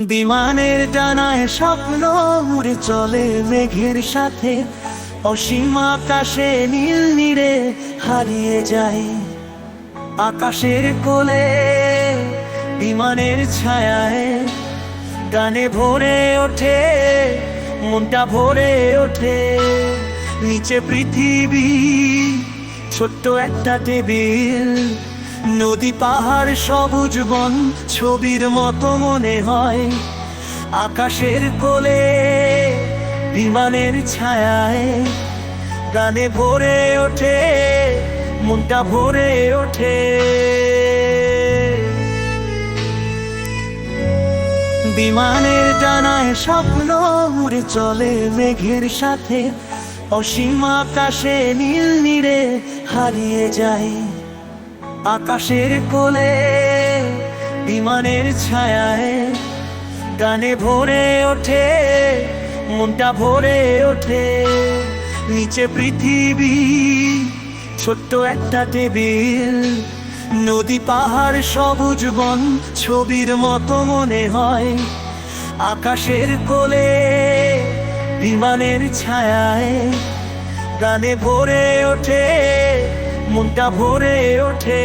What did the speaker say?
বিমানের ডানায় স্বপ্ন উড়ে চলে মেঘের সাথে। অসীম আকাশে নীল নীড়ে হারিয়ে যায়। আকাশের কোলে বিমানের ছায়ায় গানে ভরে ওঠে, মনটা ভরে ওঠে। নিচে পৃথিবী, ছোট্ট একটা টেবিল নদী পাহাড় সবুজ বন, ছবির মতো মনে হয়। আকাশের কোলে, বিমানের ছায়ায়। গানে ভরে ওঠে, মনটা ভরে ওঠে। বিমানের ডানায় স্বপ্ন উড়ে চলে, মেঘের সাথে অসীম আকাশে নীল নীড়ে হারিয়ে যায়। আকাশের কোলে বিমানের ছায়ায় গানে ভরে ওঠে, মনটা ভরে ওঠে। নিচে পৃথিবী, ছোট্ট একটা টেবিল, নদী, পাহাড়, সবুজ বন, ছবির মতো মনে হয়। আকাশের কোলে বিমানের ছায়ায় গানে ভরে ওঠে। মনটা ভরে ওঠে।